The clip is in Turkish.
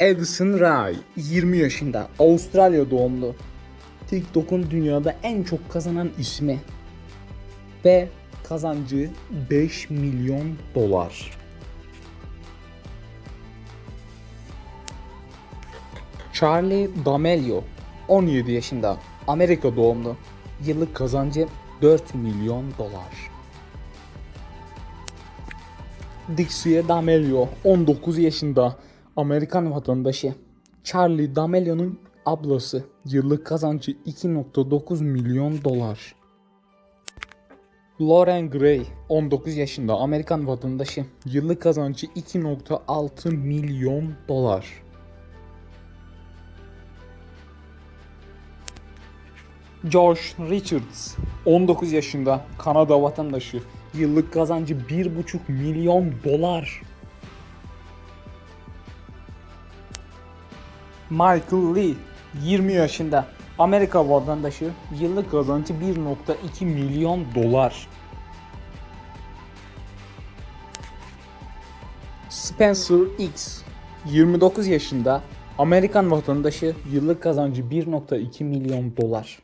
Addison Rae 20 yaşında Avustralya doğumlu. TikTok'un dünyada en çok kazanan ismi. Ve kazancı 5 milyon dolar. Charlie D'Amelio 17 yaşında Amerika doğumlu. Yıllık kazancı 4 milyon dolar. Dixie D'Amelio 19 yaşında Amerikan vatandaşı. Charlie D'Amelio'nun ablası. Yıllık kazancı 2.9 milyon dolar. Lauren Gray 19 yaşında Amerikan vatandaşı. Yıllık kazancı 2.6 milyon dolar. Josh Richards 19 yaşında Kanada vatandaşı. Yıllık kazancı 1.5 milyon dolar. Michael Lee 20 yaşında Amerika vatandaşı. Yıllık kazancı 1.2 milyon dolar. Spencer X 29 yaşında Amerikan vatandaşı. Yıllık kazancı 1.2 milyon dolar.